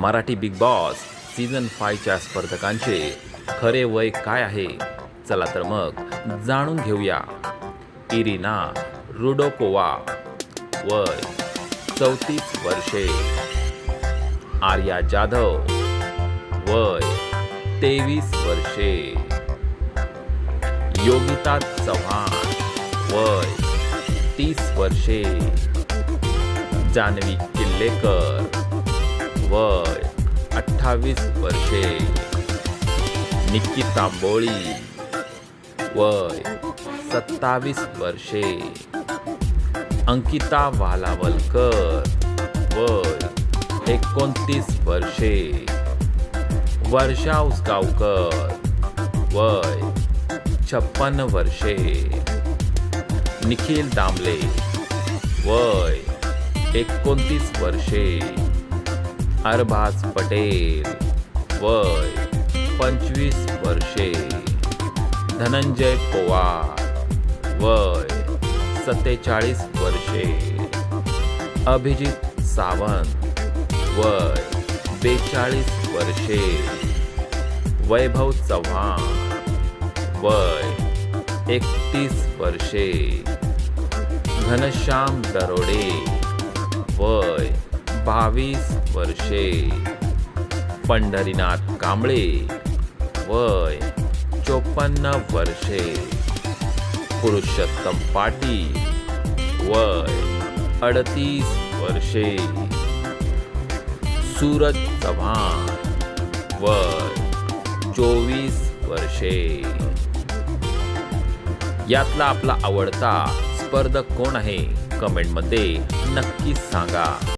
Marathi big boss season फायच्या स्पर्धकांचे खरे वय काय आहे? चला तर मग जाणून घेऊया. इरिना रुडोकोवा वय चौतीस वर्षे. आर्या जाधव वय तेवीस वर्षे. योगिता चव्हाण वय तीस वर्षे. जान्हवी किल्लेकर वय अठ्ठावीस वर्षे. निक्की तांबोळी वय सत्तावीस वर्षे. अंकिता वालावलकर वय एकोणतीस वर्षे. वर्षा उसगावकर वय छप्पन्न वर्षे. निखिल दामले वय एकोणतीस वर्षे. अरबाज पटेल. वय पंचवीस वर्षे. धनंजय पवार. वय सत्तेचाळीस वर्षे. अभिजित सावंत. वय बेचाळीस वर्षे. वैभव चव्हाण. वय एकतीस वर्षे. घनश्याम दरोडे. वय बावीस वर्षे. पंढरीनाथ कांबळे वय चोपन्न वर्षे. पुरुषोत्तम पाटील वय अडतीस वर्षे. सूरज चव्हाण वय चोवीस वर्षे. यातला आपला आवडता स्पर्धक कोण आहे? कमेंटमध्ये नक्कीच सांगा.